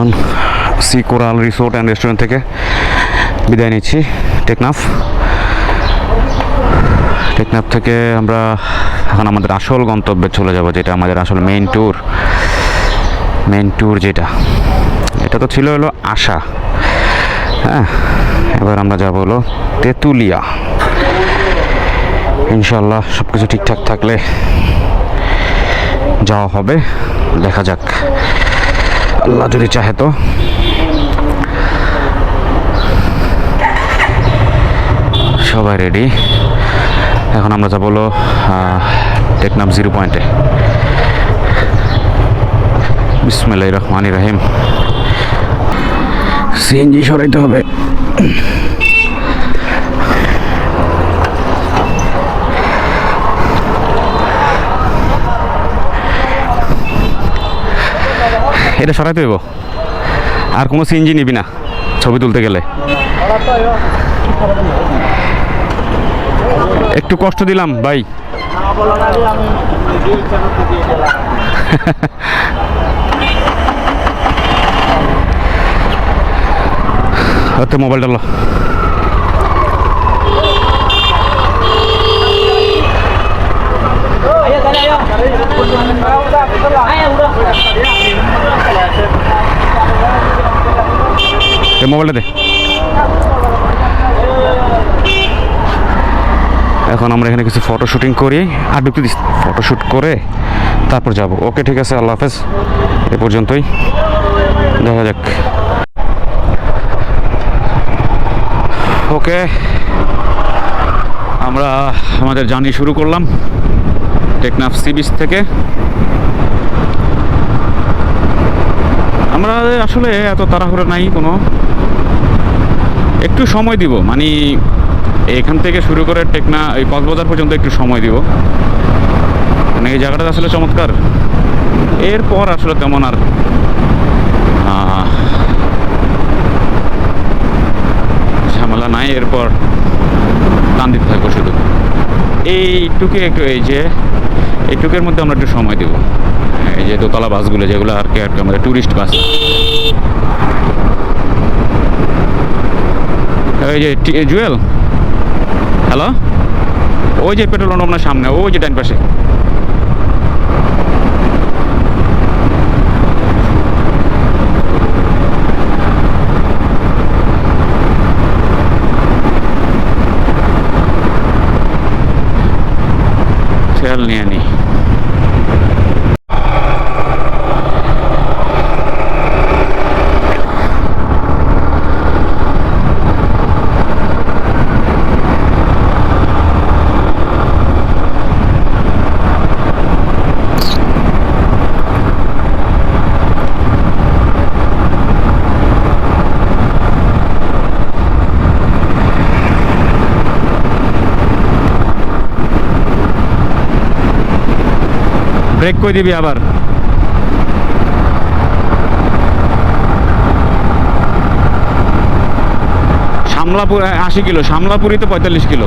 এখন sea coral resort and restaurant থেকে বিদায় নিচ্ছি। টেকনাফ টেকনাফ থেকে আমরা এখন আমাদের আসল গন্তব্যে চলে যাব, যেটা আমাদের আসল মেইন ট্যুর মেইন ট্যুর যেটা। এটা তো ছিল হলো আশা। হ্যাঁ এবার আমরা যাব হলো তেঁতুলিয়া। ইনশাল্লাহ সব কিছু ঠিকঠাক থাকলে যাওয়া হবে। দেখা যাক। আল্লাহ যদি চাহে তো। সবাই রেডি এখন আমরা যাব হলো টেকনাম জিরো পয়েন্টে বিসমিল্লাহ রহমান রাহিম। সিএনজি সরাইতে হবে। এটা সরাইতে দেবো আর কোনো সিএনজি নিবি না ছবি তুলতে গেলে। একটু কষ্ট দিলাম, ভাই। হয়তো মোবাইলটা লো। মোবাইলটা দে। এখন আমরা এখানে কিছু ফটো শুটিং করি। আর ঢুকতে দিস ফটোশ্যুট করে তারপর যাব। ওকে ঠিক আছে, আল্লাহ হাফেজ। এ পর্যন্তই। দেখা যাক। ওকে আমরা আমাদের জার্নি শুরু করলাম টেকনাফ সি বিচ থেকে। আমরা আসলে এত তাড়াহুড়ো নাই কোনো। একটু সময় দিব মানে এখান থেকে শুরু করে টেকনা, এই কক্সবাজার পর্যন্ত একটু সময় দিব। মানে এই জায়গাটা আসলে চমৎকার। এরপর আসলে তেমন আর ঝামেলা নাই, এরপর টান দিতে থাকব শুধু। এইটুকু একটু, এই যে, এইটুকের মধ্যে আমরা একটু সময় দেব। এই যে দোতলা বাসগুলো, যেগুলো আর কি আর কি আমাদের ট্যুরিস্ট বাস। এই যে টি- জুয়েল। হ্যালো? ওই যে পেট্রোল পাম্প আপনার সামনে, ওই যে ডান পাশে। তেল নিয়ে নি। ব্রেক করে দিবি আবার? শামলাপুর আশি কিলো সামলাপুরি তো পঁয়তাল্লিশ kilo.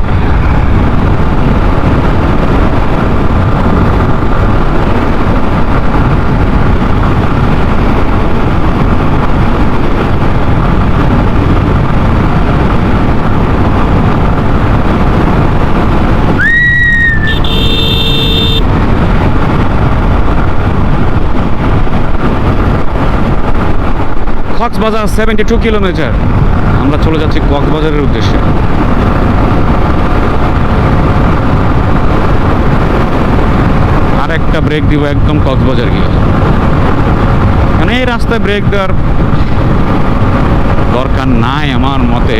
Cox's Bazar seventy two kilometre আমরা চলে যাচ্ছি কক্সবাজারের উদ্দেশ্যে। আর একটা ব্রেক দিব একদম কক্সবাজার গিয়ে। মানে এই রাস্তায় ব্রেক দেওয়ার দরকার নাই আমার মতে।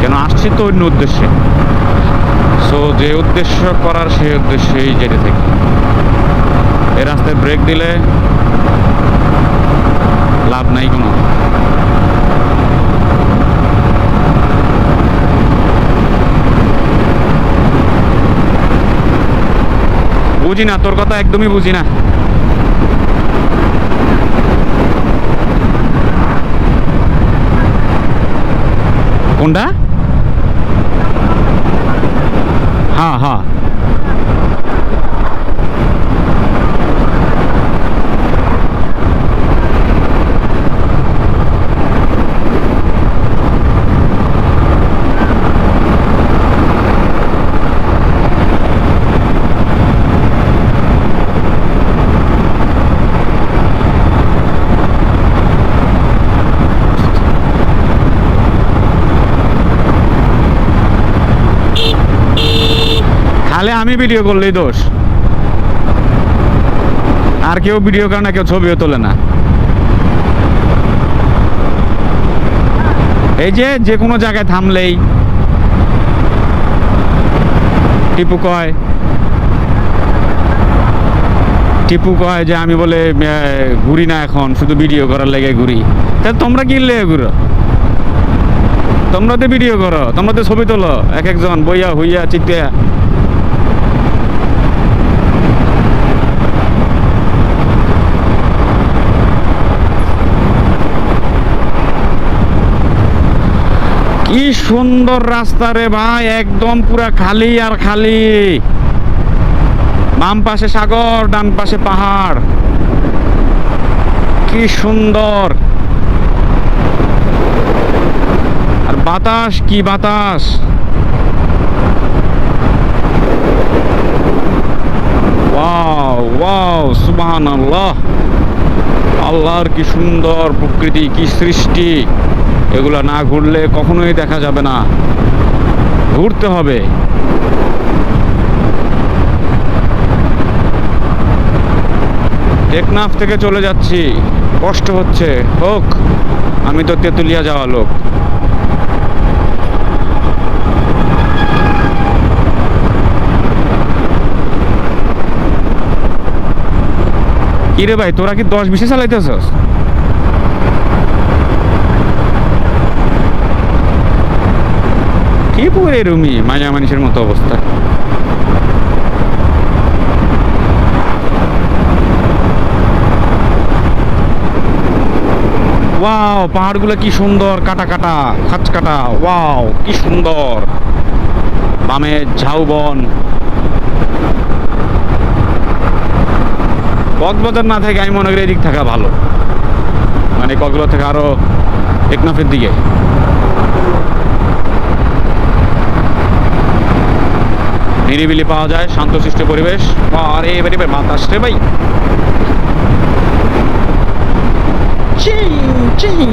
কেন আসছি তো অন্য উদ্দেশ্যে। সো যে উদ্দেশ্য করার সেই উদ্দেশ্যেই যেতে থাকি। এই রাস্তায় ব্রেক দিলে লাভ নাই কোনো। বুঝি না তোর কথা একদমই বুঝি না। কোনটা হ্যাঁ হ্যাঁ খালি আমি ভিডিও করলেই দোষ। আর কেউ ভিডিও করে না, কেউ ছবিও তোলে না। এই যে যে কোনো জায়গায় থামলেই টিপু কয় টিপু কয় যে আমি বলে ঘুরি না এখন, শুধু ভিডিও করার লেগে ঘুরি। তা তোমরা কি লেগে ঘুরো? তোমরা তো ভিডিও করো, তোমরা তো ছবি তোলো, এক একজন বইয়া, হইয়া, চিত্তিয়া। কি সুন্দর রাস্তা রে ভাই, একদম পুরা খালি আর খালি। বাম পাশে সাগর, ডান পাশে পাহাড়। কি সুন্দর। আর বাতাস, কি বাতাস। ওয়াও আল্লাহর কি সুন্দর প্রকৃতি, কি সৃষ্টি। এগুলো না ঘুরলে কখনোই দেখা যাবে না। ঘুরতে হবে। টেকনাফ থেকে চলে যাচ্ছি। কষ্ট হচ্ছে। হোক, আমি তো তেঁতুলিয়া যাওয়া লোক। কিরে ভাই, তোরা কি দশ বিশে চালাইতেছস? কি পুরে রুমি? মায়া মানুষের মতো অবস্থা। ওয়াও, পাহাড়গুলো কি সুন্দর, কাটা কাটা, খাচ কাটা, ওয়াও, কি সুন্দর। বামে ঝাউবন। কক্সবাজার না থেকে আমি মনে করি এদিক থাকা ভালো। মানে কক্সবাজার থেকে আরও টেকনাফের দিকে। নিরিবিলি পাওয়া যায় শান্তশিষ্ট পরিবেশ। আরে এবারে এবার বাতাস রে ভাই। চিং চিং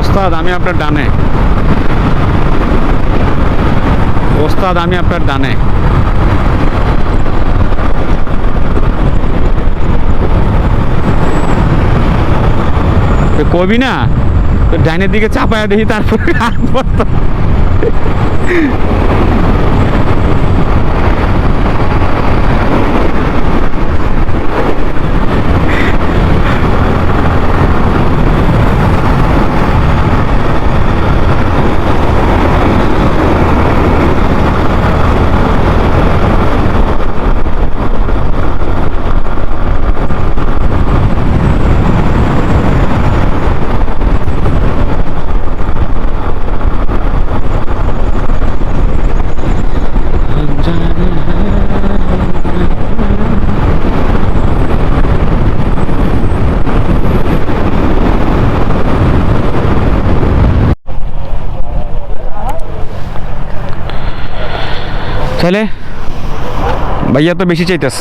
ওস্তাদ আমি আপনার ডানে। ওস্তাদ আমি আপনার ডানে। কবি না? তো ডাইনের দিকে চাপায় দেখি তারপরে তাহলে ভাইয়া তো বেশি চাইতেস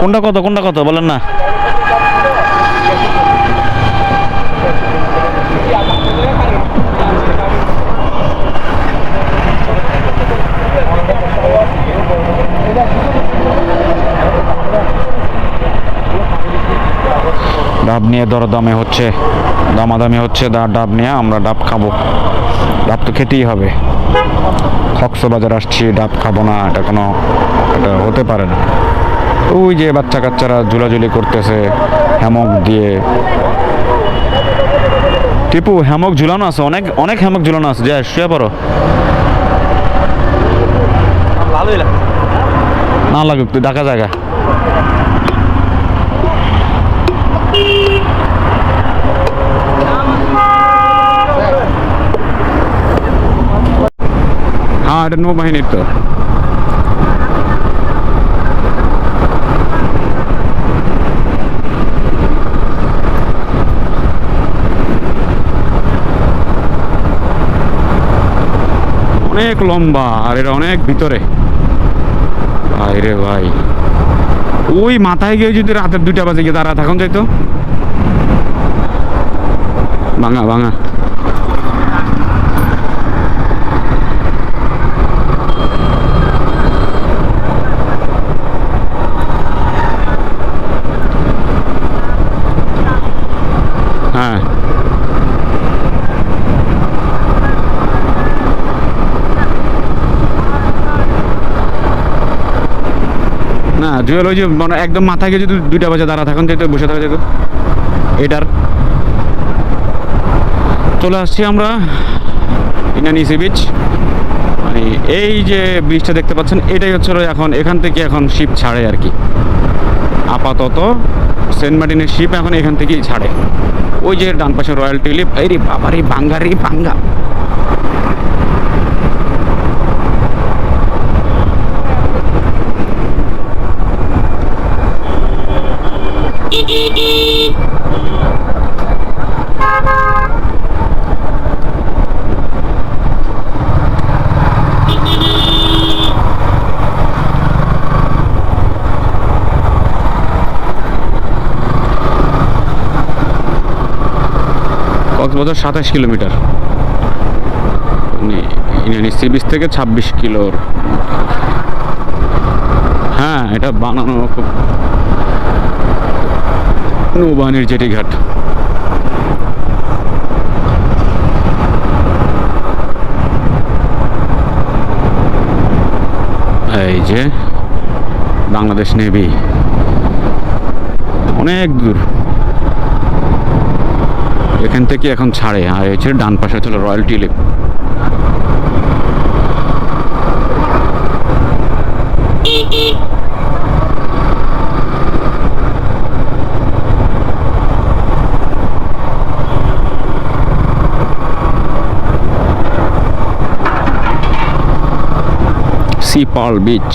কোনটা কত কোনটা কত বলেন না। ডাব নিয়ে দরদামে হচ্ছে, দামাদামি হচ্ছে, দা ডাব নিয়ে আমরা ডাব খাব। ডাব তো খেতেই হবে। কক্সবাজার আসছি, ডাব খাব না, এটা কোনো এটা হতে পারে না। ওই যে বাচ্চা কাচ্চারা ঝুলাঝুলি করতেছে, হ্যামক দিয়ে। টিপু, হ্যামক ঝুলানো আছে, অনেক অনেক হ্যামক ঝুলানো আছে, যা, শুয়ে পড়ো। না লাগুক, তুই ঢাকা জায়গা। এটা নৌবাহিনীর তো। অনেক লম্বা, আর এটা অনেক ভিতরে। ভাই ভাই। ওই মাথায় গিয়ে যদি রাতের দুইটা বাজে গিয়ে তারা থাকুন যাইতো। ভাঙা ভাঙা হ্যাঁ না জুয়েল ওই যে মানে একদম মাথায় গিয়ে যদি দুইটা বাজে দাঁড়া থাকুন যেত বসে থাকা যেত। এটার। চলে আসছি আমরা ইনানি সি বিচ। মানে এই যে ব্রিজটা দেখতে পাচ্ছেন, এটাই হচ্ছে এখন, এখান থেকে এখন শিপ ছাড়ে আর কি। আপাতত সেন্ট মার্টিনের শিপ এখন এখান থেকেই ছাড়ে। ওই যে ডান পাশে রয়্যাল টিলিপ এই রে বাবারে বাঙ্গারি বাঙ্গা। কক্সবাজার সাতাশ কিলোমিটার। মানে সি বিচ থেকে ছাব্বিশ কিলোর হ্যাঁ এটা বানানো খুব নৌবাহিনীর জেটি ঘাট। এই যে বাংলাদেশ নেভি। অনেক দূর। এখান থেকে এখন ছাড়ে, আর হচ্ছে ডান পাশে হচ্ছে Royal Tulip. Sea Pearl beach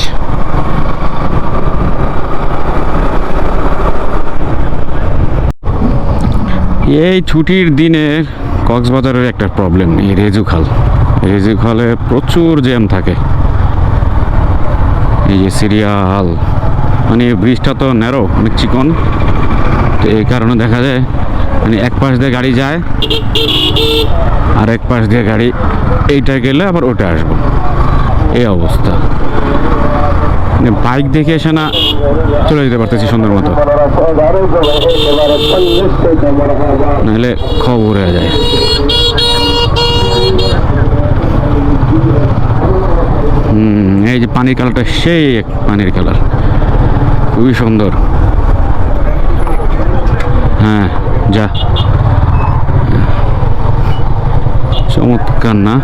এই ছুটির দিনে কক্সবাজারের একটা প্রবলেম এই রেজু খাল। রেজু খালে প্রচুর জ্যাম থাকে। এই যে সিরিয়াল মানে ব্রিজটা তো ন্যারো অনেক চিকন। তো এই কারণে দেখা যায় মানে এক পাশ দিয়ে গাড়ি যায়, আর এক পাশ দিয়ে গাড়ি এইটা গেলে আবার ওটা আসব। এই অবস্থা। মানে বাইক দেখে এসে না চলে যেতে পারতেছি সুন্দর মতো। নাহলে খবর হয়ে যায়। হুম, এই যে পানির কালারটা সেই এক পানির কালার। খুবই সুন্দর। হ্যাঁ যা। চমৎকার না?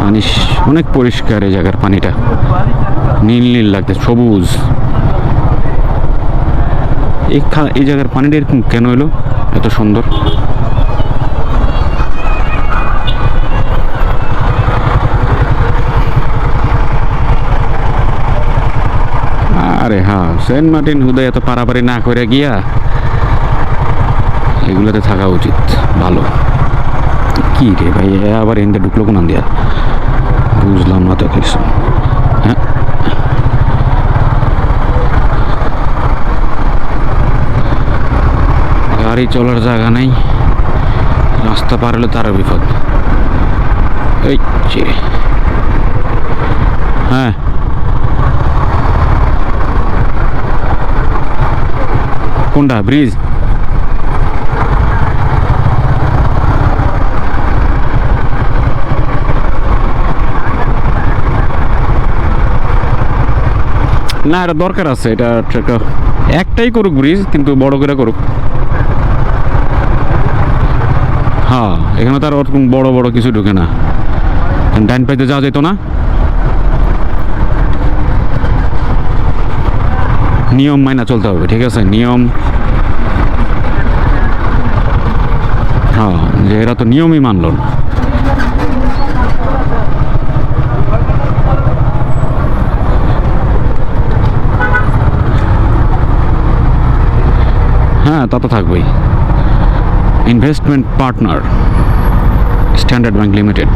পানি অনেক পরিষ্কার এই জায়গার পানিটা। নীল নীল লাগছে সবুজ। এই এই জায়গার পানিটা এরকম কেন এলো? এত সুন্দর। আরে হ্যাঁ সেন্ট মার্টিন হুদয় এত পারাপারি না করে গিয়া এগুলোতে থাকা উচিত, ভালো। কি রে ভাই, এ আবার এনতে ঢুকলো কোন দিয়া? বুঝলাম না তো কিছু। হ্যাঁ? গাড়ি চলার জায়গা নেই। রাস্তা পার হলে তারও বিপদ। এই। হ্যাঁ। কোনটা, ব্রিজ? না, এটা দরকার আছে, এটা একটা একটাই করুক ব্রিজ, কিন্তু বড় করে করুক। হ্যাঁ এখানে তার ওরকম বড় বড় কিছু ঢুকে না। ডাইন পাইতে যাওয়া যেত না। নিয়ম মাইনা চলতে হবে, ঠিক আছে? নিয়ম হ্যাঁ যে এরা তো নিয়মই মানল না। হ্যাঁ তা তো থাকবেই। Investment partner Standard Bank limited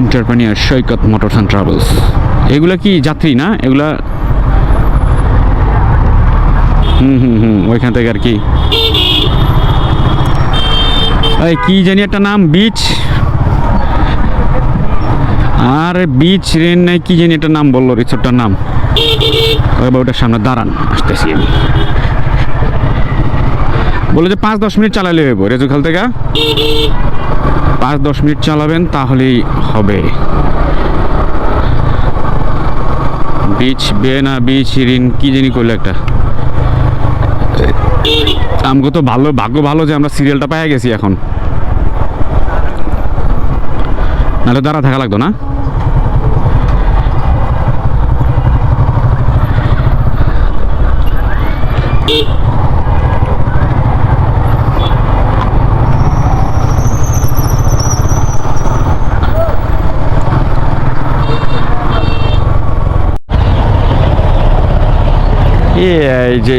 entrepreneur Saikat motors and travels এগুলা কি যাত্রী না? এগুলা হুম হুম হুম, ওইখান থেকে আর কি। এই কি জানি একটা নাম? বিচ আর বিচ রেন নাই, কি জানি একটা নাম বলল, রিসোর্টটার নাম। ওটার সামনে দাঁড়ান, আসতেছি আমি। বলে যে পাঁচ দশ মিনিট চালালে হইব। রেজুখাল থেকে পাঁচ দশ মিনিট চালাবেন, তাহলেই হবে। বিচ বে না বিচ ঋণ কি জানি করল একটা। আমাকে তো ভালো, ভাগ্য ভালো যে আমরা সিরিয়ালটা পেয়ে গেছি এখন। নাহলে দাঁড়া থাকা লাগতো না? এই যে,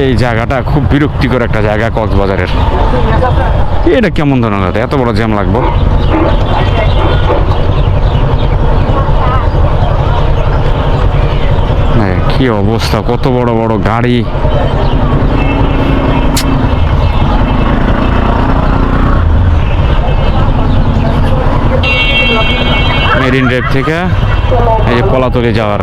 এই জায়গাটা খুব বিরক্তিকর একটা জায়গা কক্সবাজারের। এটা কেমন ধরনের এত বড় জ্যাম লাগবো। কি অবস্থা, কত বড় বড় গাড়ি। মেরিন ড্রাইভ থেকে এই যে কলাতলি যাওয়ার।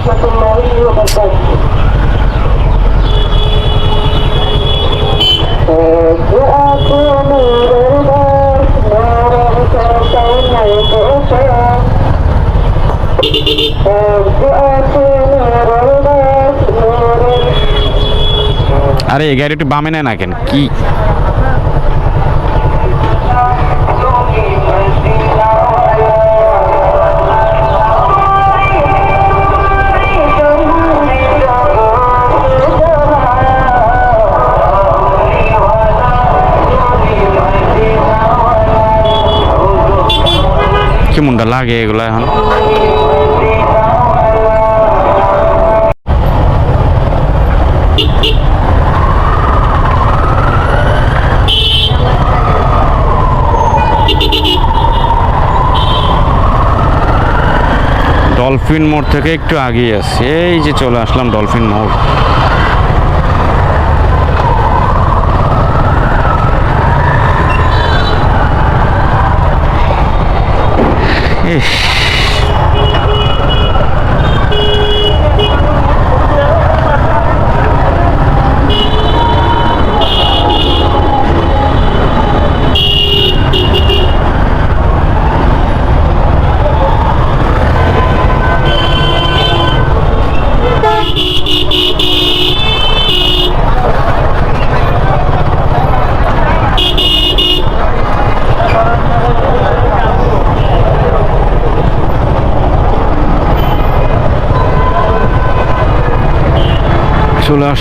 আরে এই গাড়ি একটু বামে নেয় না কেন? কি? কেমনটা লাগে এগুলো এখন। ডলফিন মোড় থেকে একটু আগিয়ে আসছি এই যে চলে আসলাম ডলফিন মোড়। Oof.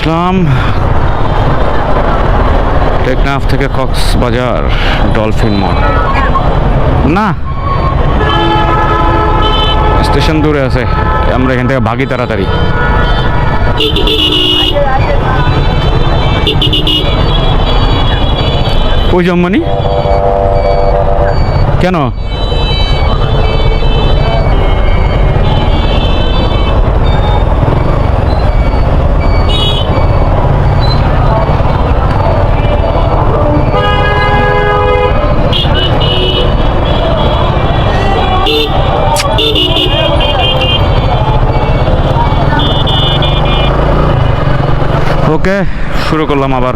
আসলাম। টেকনাফ থেকে কক্সবাজার ডলফিন মল। না। স্টেশন দূরে আছে। আমরা এখান থেকে ভাগি তাড়াতাড়ি। ওই জম্মনি কেন? ওকে শুরু করলাম আবার।